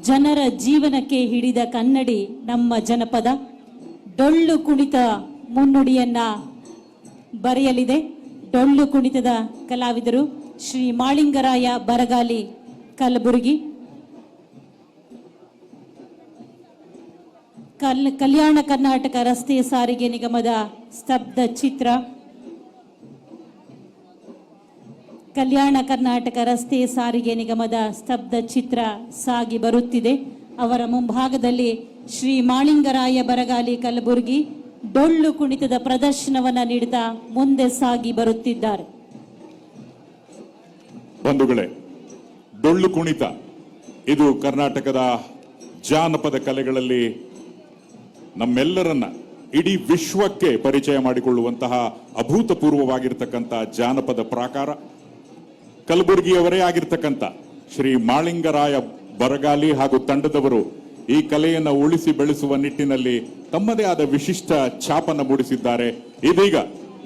ಜನರ ಜೀವನಕ್ಕೆ ಹಿಡಿದ ಕನ್ನಡಿ ನಮ್ಮ ಜನಪದ. ಡೊಳ್ಳು ಕುಣಿತ ಮುನ್ನುಡಿಯನ್ನ ಬರೆಯಲಿದೆ. ಡೊಳ್ಳು ಕುಣಿತದ ಕಲಾವಿದರು ಶ್ರೀ ಮಾಳಿಂಗರಾಯ ಬರಗಾಲಿ ಕಲಬುರಗಿ. ಕಲ್, ಕಲ್ಯಾಣ ಕರ್ನಾಟಕ ರಸ್ತೆ ಸಾರಿಗೆ ನಿಗಮದ ಸ್ತಬ್ಧ ಚಿತ್ರ. ಕಲ್ಯಾಣ ಕರ್ನಾಟಕ ರಸ್ತೆ ಸಾರಿಗೆ ನಿಗಮದ ಸ್ತಬ್ಧ ಚಿತ್ರ ಸಾಗಿ ಬರುತ್ತಿದೆ. ಅವರ ಮುಂಭಾಗದಲ್ಲಿ ಶ್ರೀ ಮಾಳಿಂಗರಾಯ ಬರಗಾಲಿ ಕಲಬುರಗಿ ಡೊಳ್ಳು ಕುಣಿತದ ಪ್ರದರ್ಶನವನ್ನ ನೀಡುತ್ತಾ ಮುಂದೆ ಸಾಗಿ ಬರುತ್ತಿದ್ದಾರೆ. ಬಂಧುಗಳೇ, ಡೊಳ್ಳು ಕುಣಿತ ಇದು ಕರ್ನಾಟಕದ ಜಾನಪದ ಕಲೆಗಳಲ್ಲಿ ನಮ್ಮೆಲ್ಲರನ್ನ ಇಡೀ ವಿಶ್ವಕ್ಕೆ ಪರಿಚಯ ಮಾಡಿಕೊಳ್ಳುವಂತಹ ಅಭೂತಪೂರ್ವವಾಗಿರ್ತಕ್ಕಂಥ ಜಾನಪದ ಪ್ರಾಕಾರ. ಕಲಬುರಗಿಯವರೇ ಆಗಿರ್ತಕ್ಕಂಥ ಶ್ರೀ ಮಾಳಿಂಗರಾಯ ಬರಗಾಲಿ ಹಾಗೂ ತಂಡದವರು ಈ ಕಲೆಯನ್ನ ಉಳಿಸಿ ಬೆಳೆಸುವ ನಿಟ್ಟಿನಲ್ಲಿ ತಮ್ಮದೇ ಆದ ವಿಶಿಷ್ಟ ಛಾಪನ್ನು ಮೂಡಿಸಿದ್ದಾರೆ. ಇದೀಗ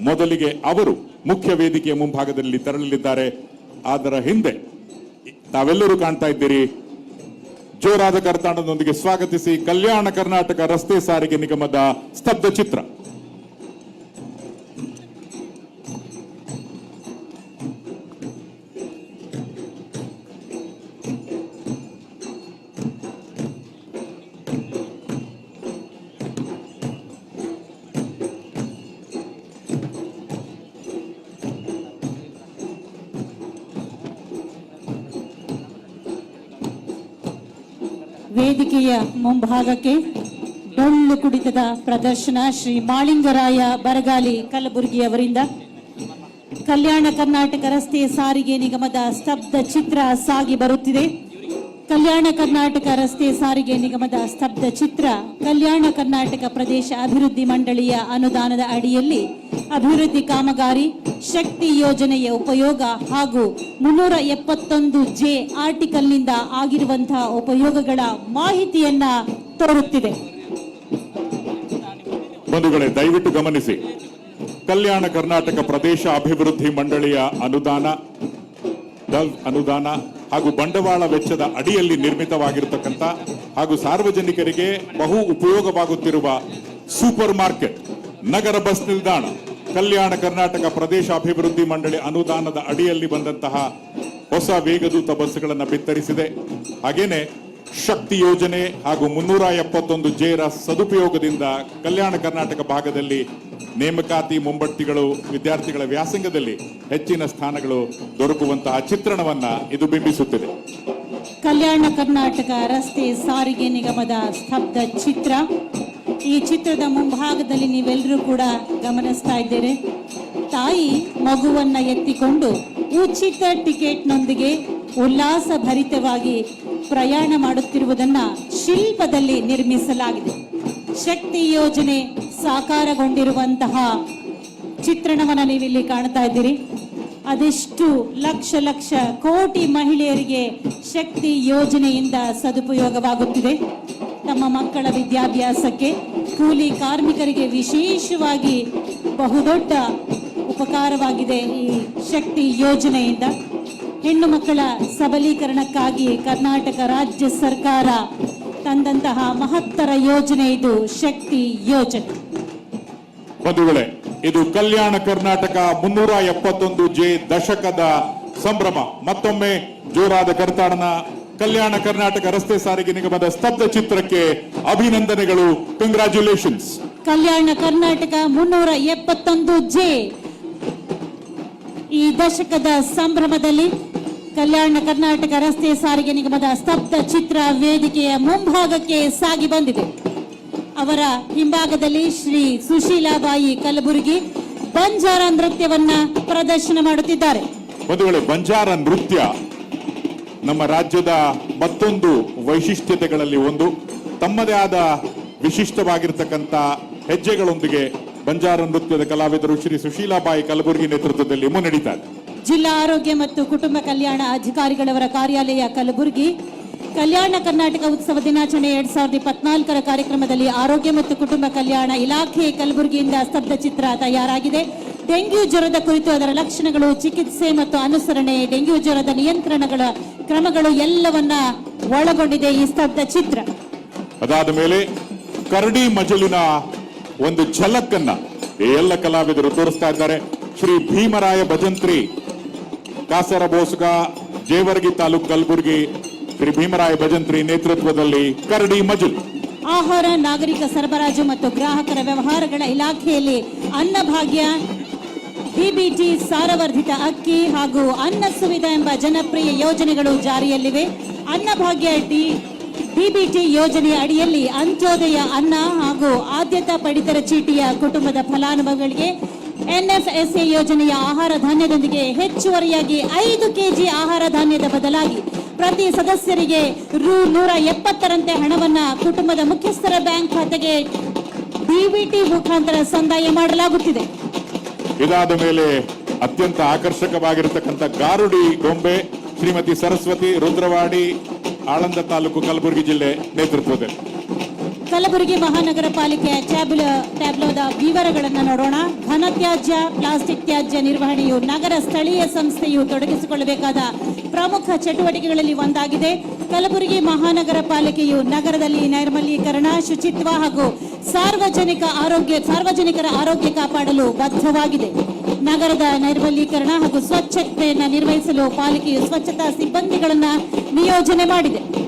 ಮೊದಲಿಗೆ ಅವರು ಮುಖ್ಯ ವೇದಿಕೆಯ ಮುಂಭಾಗದಲ್ಲಿ ತೆರಳಲಿದ್ದಾರೆ. ಅದರ ಹಿಂದೆ ತಾವೆಲ್ಲರೂ ಕಾಣ್ತಾ ಇದ್ದೀರಿ. ಜೋರಾದ ಕರ್ತಾಂಡದೊಂದಿಗೆ ಸ್ವಾಗತಿಸಿ ಕಲ್ಯಾಣ ಕರ್ನಾಟಕ ರಸ್ತೆ ಸಾರಿಗೆ ನಿಗಮದ ಸ್ತಬ್ಧ ಚಿತ್ರ. ವೇದಿಕೆಯ ಮುಂಭಾಗಕ್ಕೆ ಡೊಳ್ಳು ಕುಡಿತದ ಪ್ರದರ್ಶನ ಶ್ರೀ ಮಾಳಿಂಗರಾಯ ಬರಗಾಲಿ ಕಲಬುರಗಿ ಅವರಿಂದ ಕಲ್ಯಾಣ ಕರ್ನಾಟಕ ರಸ್ತೆ ಸಾರಿಗೆ ನಿಗಮದ ಸ್ತಬ್ಧ ಚಿತ್ರ ಸಾಗಿ ಬರುತ್ತಿದೆ. ಕಲ್ಯಾಣ ಕರ್ನಾಟಕ ರಸ್ತೆ ಸಾರಿಗೆ ನಿಗಮದ ಸ್ತಬ್ಧ ಚಿತ್ರ ಕಲ್ಯಾಣ ಕರ್ನಾಟಕ ಪ್ರದೇಶ ಅಭಿವೃದ್ಧಿ ಮಂಡಳಿಯ ಅನುದಾನದ ಅಡಿಯಲ್ಲಿ ಅಭಿವೃದ್ಧಿ ಕಾಮಗಾರಿ, ಶಕ್ತಿ ಯೋಜನೆಯ ಉಪಯೋಗ ಹಾಗೂ ಮುನ್ನೂರ ಎಪ್ಪತ್ತೊಂದು ಜೆ ಆರ್ಟಿಕಲ್ನಿಂದ ಆಗಿರುವಂತಹ ಉಪಯೋಗಗಳ ಮಾಹಿತಿಯನ್ನ ತೋರುತ್ತಿದೆ. ಬಂಧುಗಳೇ, ದಯವಿಟ್ಟು ಗಮನಿಸಿ. ಕಲ್ಯಾಣ ಕರ್ನಾಟಕ ಪ್ರದೇಶ ಅಭಿವೃದ್ಧಿ ಮಂಡಳಿಯ ಅನುದಾನ ಅನುದಾನ ಹಾಗೂ ಬಂಡವಾಳ ವೆಚ್ಚದ ಅಡಿಯಲ್ಲಿ ನಿರ್ಮಿತವಾಗಿರತಕ್ಕಂಥ ಹಾಗೂ ಸಾರ್ವಜನಿಕರಿಗೆ ಬಹು ಉಪಯೋಗವಾಗುತ್ತಿರುವ ಸೂಪರ್ ಮಾರ್ಕೆಟ್, ನಗರ ಬಸ್ ನಿಲ್ದಾಣ, ಕಲ್ಯಾಣ ಕರ್ನಾಟಕ ಪ್ರದೇಶ ಅಭಿವೃದ್ಧಿ ಮಂಡಳಿ ಅನುದಾನದ ಅಡಿಯಲ್ಲಿ ಬಂದಂತಹ ಹೊಸ ವೇಗದೂತ ಬಸ್ಗಳನ್ನು ಬಿತ್ತರಿಸಿದೆ. ಹಾಗೇನೆ ಶಕ್ತಿ ಯೋಜನೆ ಹಾಗೂ ಮುನ್ನೂರ ಎಪ್ಪತ್ತೊಂದು ಜೇರ ಸದುಪಯೋಗದಿಂದ ಕಲ್ಯಾಣ ಕರ್ನಾಟಕ ಭಾಗದಲ್ಲಿ ನೇಮಕಾತಿ ಮುಂಬಡ್ತಿಗಳು ವಿದ್ಯಾರ್ಥಿಗಳ ವ್ಯಾಸಂಗದಲ್ಲಿ ಹೆಚ್ಚಿನ ಸ್ಥಾನಗಳು ದೊರಕುವಂತಹ ಚಿತ್ರಣವನ್ನ ಇದು ಬಿಂಬಿಸುತ್ತಿದೆ. ಕಲ್ಯಾಣ ಕರ್ನಾಟಕ ರಸ್ತೆ ಸಾರಿಗೆ ನಿಗಮದ ಸ್ತಬ್ಧ ಚಿತ್ರ. ಈ ಚಿತ್ರದ ಮುಂಭಾಗದಲ್ಲಿ ನೀವೆಲ್ಲರೂ ಕೂಡ ಗಮನಿಸ್ತಾ ಇದ್ದೀರಿ. ತಾಯಿ ಮಗುವನ್ನ ಎತ್ತಿಕೊಂಡು ಉಚಿತ ಟಿಕೆಟ್ನೊಂದಿಗೆ ಉಲ್ಲಾಸ ಭರಿತವಾಗಿ ಪ್ರಯಾಣ ಮಾಡುತ್ತಿರುವುದನ್ನ ಶಿಲ್ಪದಲ್ಲಿ ನಿರ್ಮಿಸಲಾಗಿದೆ. ಶಕ್ತಿ ಯೋಜನೆ ಸಾಕಾರಗೊಂಡಿರುವಂತಹ ಚಿತ್ರಣವನ್ನ ನೀವಿಲ್ಲಿ ಕಾಣ್ತಾ ಇದ್ದೀರಿ. ಅದೆಷ್ಟು ಲಕ್ಷ ಲಕ್ಷ ಕೋಟಿ ಮಹಿಳೆಯರಿಗೆ ಶಕ್ತಿ ಯೋಜನೆಯಿಂದ ಸದುಪಯೋಗವಾಗುತ್ತಿದೆ. ತಮ್ಮ ಮಕ್ಕಳ ವಿದ್ಯಾಭ್ಯಾಸಕ್ಕೆ ಕೂಲಿ ಕಾರ್ಮಿಕರಿಗೆ ವಿಶೇಷವಾಗಿ ಬಹುದೊಡ್ಡ ಉಪಕಾರವಾಗಿದೆ ಈ ಶಕ್ತಿ ಯೋಜನೆಯಿಂದ. ಹೆಣ್ಣು ಮಕ್ಕಳ ಸಬಲೀಕರಣಕ್ಕಾಗಿ ಕರ್ನಾಟಕ ರಾಜ್ಯ ಸರ್ಕಾರ ತಂದಂತಹ ಮಹತ್ತರ ಯೋಜನೆ ಇದು ಶಕ್ತಿ ಯೋಜನೆ. ಬಂಧುಗಳೇ ಇದು ಕಲ್ಯಾಣ ಕರ್ನಾಟಕ ಮುನ್ನೂರ ಎಪ್ಪತ್ತೊಂದು ಜೆ ದಶಕದ ಸಂಭ್ರಮ. ಮತ್ತೊಮ್ಮೆ ಜೋರಾದ ಕರ್ತಾಡನ ಕಲ್ಯಾಣ ಕರ್ನಾಟಕ ರಸ್ತೆ ಸಾರಿಗೆ ನಿಗಮದ ಸ್ತಬ್ಧ ಚಿತ್ರಕ್ಕೆ ಅಭಿನಂದನೆಗಳು ಕಂಗ್ರಾಚ್ಯುಲೇಷನ್ಸ್ ಕಲ್ಯಾಣ ಕರ್ನಾಟಕ ಮುನ್ನೂರ ಎಪ್ಪತ್ತೊಂದು ಜೆ ಈ ದಶಕದ ಸಂಭ್ರಮದಲ್ಲಿ ಕಲ್ಯಾಣ ಕರ್ನಾಟಕ ರಸ್ತೆ ಸಾರಿಗೆ ನಿಗಮದ ಸ್ತಬ್ಧ ಚಿತ್ರ ವೇದಿಕೆಯ ಮುಂಭಾಗಕ್ಕೆ ಸಾಗಿ ಬಂದಿದೆ. ಅವರ ಹಿಂಭಾಗದಲ್ಲಿ ಶ್ರೀ ಸುಶೀಲಾಬಾಯಿ ಕಲಬುರಗಿ ಬಂಜಾರ ನೃತ್ಯವನ್ನ ಪ್ರದರ್ಶನ ಮಾಡುತ್ತಿದ್ದಾರೆ. ಬಂಧುಗಳೇ ಬಂಜಾರ ನೃತ್ಯ ನಮ್ಮ ರಾಜ್ಯದ ಮತ್ತೊಂದು ವೈಶಿಷ್ಟ್ಯತೆಗಳಲ್ಲಿ ಒಂದು. ತಮ್ಮದೇ ಆದ ವಿಶಿಷ್ಟವಾಗಿರ್ತಕ್ಕಂಥ ಹೆಜ್ಜೆಗಳೊಂದಿಗೆ ಬಂಜಾರ ನೃತ್ಯದ ಕಲಾವಿದರು ಶ್ರೀ ಸುಶೀಲಾಬಾಯಿ ಕಲಬುರಗಿ ನೇತೃತ್ವದಲ್ಲಿ ಮುನ್ನಡೀತಾರೆ ಜಿಲ್ಲಾ ಆರೋಗ್ಯ ಮತ್ತು ಕುಟುಂಬ ಕಲ್ಯಾಣ ಅಧಿಕಾರಿಗಳವರ ಕಾರ್ಯಾಲಯ ಕಲಬುರಗಿ. ಕಲ್ಯಾಣ ಕರ್ನಾಟಕ ಉತ್ಸವ ದಿನಾಚರಣೆ ಎರಡ್ ಸಾವಿರದ ಇಪ್ಪತ್ನಾಲ್ಕರ ಕಾರ್ಯಕ್ರಮದಲ್ಲಿ ಆರೋಗ್ಯ ಮತ್ತು ಕುಟುಂಬ ಕಲ್ಯಾಣ ಇಲಾಖೆ ಕಲಬುರಗಿಯಿಂದ ಸ್ತಬ್ಧ ಚಿತ್ರ ತಯಾರಾಗಿದೆ. ಡೆಂಗ್ಯೂ ಜ್ವರದ ಕುರಿತು ಅದರ ಲಕ್ಷಣಗಳು, ಚಿಕಿತ್ಸೆ ಮತ್ತು ಅನುಸರಣೆ, ಡೆಂಗ್ಯೂ ಜ್ವರದ ನಿಯಂತ್ರಣಗಳ ಕ್ರಮಗಳು ಎಲ್ಲವನ್ನ ಒಳಗೊಂಡಿದೆ ಈ ಸ್ತಬ್ಧ ಚಿತ್ರ. ಅದಾದ ಮೇಲೆ ಕರಡಿ ಮಜಲಿನ ಒಂದು ಝಲಕ್ಕನ್ನ ಎಲ್ಲ ಕಲಾವಿದರು ತೋರಿಸ್ತಾ ಇದ್ದಾರೆ. ಶ್ರೀ ಭೀಮರಾಯ ಭಜಂತ್ರಿ ಕಾಸರ ಬೋಸ್ಗ, ಜೇವರ್ಗಿ ತಾಲೂಕು ಕಲಬುರಗಿ, ಶ್ರೀ ಭೀಮರಾಯ ಭಜಂತ್ರಿ ನೇತೃತ್ವದಲ್ಲಿ ಕರಡಿ ಮಜಲ್ ಆಹಾರ, ನಾಗರಿಕ ಸರಬರಾಜು ಮತ್ತು ಗ್ರಾಹಕರ ವ್ಯವಹಾರಗಳ ಇಲಾಖೆಯಲ್ಲಿ ಅನ್ನಭಾಗ್ಯ ಬಿಬಿಟಿ ಸಾರವರ್ಧಿತ ಅಕ್ಕಿ ಹಾಗೂ ಅನ್ನ ಸುವಿಧ ಎಂಬ ಜನಪ್ರಿಯ ಯೋಜನೆಗಳು ಜಾರಿಯಲ್ಲಿವೆ. ಅನ್ನಭಾಗ್ಯ ಡಿ ಬಿಬಿಟಿ ಯೋಜನೆಯ ಅಡಿಯಲ್ಲಿ ಅಂತ್ಯೋದಯ ಅನ್ನ ಹಾಗೂ ಆದ್ಯತಾ ಪಡಿತರ ಚೀಟಿಯ ಕುಟುಂಬದ ಫಲಾನುಭವಿಗಳಿಗೆ ಎನ್ಎಫ್ಎಸ್ಎ ಯೋಜನೆಯ ಆಹಾರ ಧಾನ್ಯದೊಂದಿಗೆ ಹೆಚ್ಚುವರಿಯಾಗಿ ಐದು ಕೆಜಿ ಆಹಾರ ಧಾನ್ಯದ ಬದಲಾಗಿ ಪ್ರತಿ ಸದಸ್ಯರಿಗೆ ರು ನೂರ ಎಪ್ಪತ್ತರಂತೆ ಹಣವನ್ನ ಕುಟುಂಬದ ಮುಖ್ಯಸ್ಥರ ಬ್ಯಾಂಕ್ ಖಾತೆಗೆ ಡಿಬಿಟಿ ಮುಖಾಂತರ ಸಂದಾಯ ಮಾಡಲಾಗುತ್ತಿದೆ. ಇದಾದ ಮೇಲೆ ಅತ್ಯಂತ ಆಕರ್ಷಕವಾಗಿರತಕ್ಕಂಥ ಗಾರುಡಿ ಗೊಂಬೆ ಶ್ರೀಮತಿ ಸರಸ್ವತಿ ರುದ್ರವಾಡಿ, ಆಳಂದ ತಾಲೂಕು ಕಲಬುರಗಿ ಜಿಲ್ಲೆ ನೇತೃತ್ವದಲ್ಲಿ. ಕಲಬುರಗಿ ಮಹಾನಗರ ಪಾಲಿಕೆಯ ಟ್ಯಾಬ್ಲ, ಟ್ಯಾಬ್ಲೋದ ವಿವರಗಳನ್ನು ನೋಡೋಣ. ಘನತ್ಯಾಜ್ಯ ಪ್ಲಾಸ್ಟಿಕ್ ತ್ಯಾಜ್ಯ ನಿರ್ವಹಣೆಯು ನಗರ ಸ್ಥಳೀಯ ಸಂಸ್ಥೆಯು ತೊಡಗಿಸಿಕೊಳ್ಳಬೇಕಾದ ಪ್ರಮುಖ ಚಟುವಟಿಕೆಗಳಲ್ಲಿ ಒಂದಾಗಿದೆ. ಕಲಬುರಗಿ ಮಹಾನಗರ ಪಾಲಿಕೆಯು ನಗರದಲ್ಲಿ ನೈರ್ಮಲೀಕರಣ, ಶುಚಿತ್ವ ಹಾಗೂ ಸಾರ್ವಜನಿಕ ಆರೋಗ್ಯ, ಸಾರ್ವಜನಿಕರ ಆರೋಗ್ಯ ಕಾಪಾಡಲು ಬದ್ಧವಾಗಿದೆ. ನಗರದ ನೈರ್ಮಲೀಕರಣ ಹಾಗೂ ಸ್ವಚ್ಛತೆಯನ್ನು ನಿರ್ವಹಿಸಲು ಪಾಲಿಕೆಯು ಸ್ವಚ್ಛತಾ ಸಿಬ್ಬಂದಿಗಳನ್ನು ನಿಯೋಜನೆ ಮಾಡಿದೆ.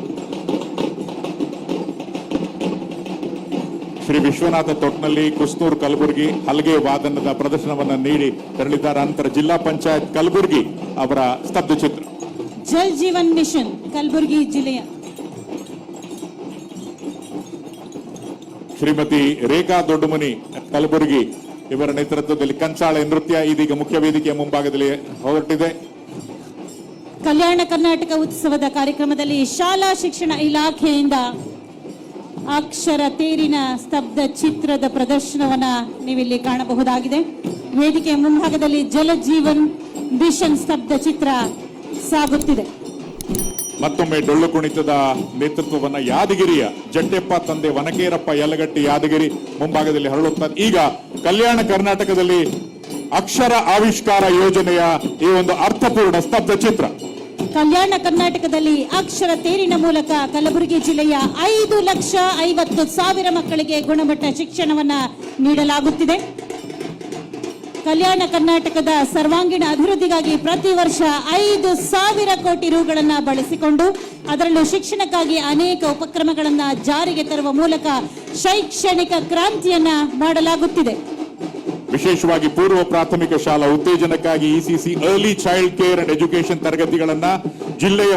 ಶ್ರೀ ವಿಶ್ವನಾಥ ತೊಟ್ನಲ್ಲಿ ಕುಸ್ತೂರ್ ಕಲಬುರಗಿ ಹಲಗೆ ವಾದನದ ಪ್ರದರ್ಶನವನ್ನು ನೀಡಿ ತೆರಳಿದ್ದಾರೆ. ನಂತರ ಜಿಲ್ಲಾ ಪಂಚಾಯತ್ ಕಲಬುರಗಿ ಅವರ ಸ್ತಬ್ಧ ಚಿತ್ರ. ಜಲ್ ಜೀವನ್ ಮಿಷನ್ ಕಲಬುರಗಿ ಜಿಲ್ಲೆಯ. ಶ್ರೀಮತಿ ರೇಖಾ ದೊಡ್ಡಮನಿ ಕಲಬುರಗಿ ಇವರ ನೇತೃತ್ವದಲ್ಲಿ ಕಂಚಾಳೆ ನೃತ್ಯ ಇದೀಗ ಮುಖ್ಯ ವೇದಿಕೆಯ ಮುಂಭಾಗದಲ್ಲಿ ಹೊರಟಿದೆ. ಕಲ್ಯಾಣ ಕರ್ನಾಟಕ ಉತ್ಸವದ ಕಾರ್ಯಕ್ರಮದಲ್ಲಿ ಶಾಲಾ ಶಿಕ್ಷಣ ಇಲಾಖೆಯಿಂದ ಅಕ್ಷರ ತೇರಿನ ಸ್ತಬ್ಧ ಚಿತ್ರದ ಪ್ರದರ್ಶನವನ್ನ ನೀವಿಲ್ಲಿ ಕಾಣಬಹುದಾಗಿದೆ. ವೇದಿಕೆಯ ಮುಂಭಾಗದಲ್ಲಿ ಜಲ ಜೀವನ್ ಮಿಷನ್ ಸ್ತಬ್ಧ ಚಿತ್ರ ಸಾಗುತ್ತಿದೆ. ಮತ್ತೊಮ್ಮೆ ಡೊಳ್ಳು ಕುಣಿತದ ನೇತೃತ್ವವನ್ನ ಯಾದಗಿರಿಯ ಜಟ್ಟೆಪ್ಪ ತಂದೆ ವನಕೇರಪ್ಪ ಯಲಗಟ್ಟಿ ಯಾದಗಿರಿ ಮುಂಭಾಗದಲ್ಲಿ ಹರಳುತ್ತಾರೆ. ಈಗ ಕಲ್ಯಾಣ ಕರ್ನಾಟಕದಲ್ಲಿ ಅಕ್ಷರ ಆವಿಷ್ಕಾರ ಯೋಜನೆಯ ಈ ಒಂದು ಅರ್ಥಪೂರ್ಣ ಸ್ತಬ್ಧ ಚಿತ್ರ. ಕಲ್ಯಾಣ ಕರ್ನಾಟಕದಲ್ಲಿ ಅಕ್ಷರ ತೇರಿನ ಮೂಲಕ ಕಲಬುರಗಿ ಜಿಲ್ಲೆಯ ಐದು ಲಕ್ಷ ಐವತ್ತು ಸಾವಿರ ಮಕ್ಕಳಿಗೆ ಗುಣಮಟ್ಟ ಶಿಕ್ಷಣವನ್ನ ನೀಡಲಾಗುತ್ತಿದೆ. ಕಲ್ಯಾಣ ಕರ್ನಾಟಕದ ಸರ್ವಾಂಗೀಣ ಅಭಿವೃದ್ಧಿಗಾಗಿ ಪ್ರತಿ ವರ್ಷ ಐದು ಸಾವಿರ ಕೋಟಿ ರುಗಳನ್ನ ಬಳಸಿಕೊಂಡು ಅದರಲ್ಲೂ ಶಿಕ್ಷಣಕ್ಕಾಗಿ ಅನೇಕ ಉಪಕ್ರಮಗಳನ್ನು ಜಾರಿಗೆ ತರುವ ಮೂಲಕ ಶೈಕ್ಷಣಿಕ ಕ್ರಾಂತಿಯನ್ನ ಮಾಡಲಾಗುತ್ತಿದೆ. ವಿಶೇಷವಾಗಿ ಪೂರ್ವ ಪ್ರಾಥಮಿಕ ಶಾಲಾ ಉತ್ತೇಜನಕ್ಕಾಗಿ ECC early child care and education ತರಗತಿಗಳನ್ನ ಜಿಲ್ಲೆಯ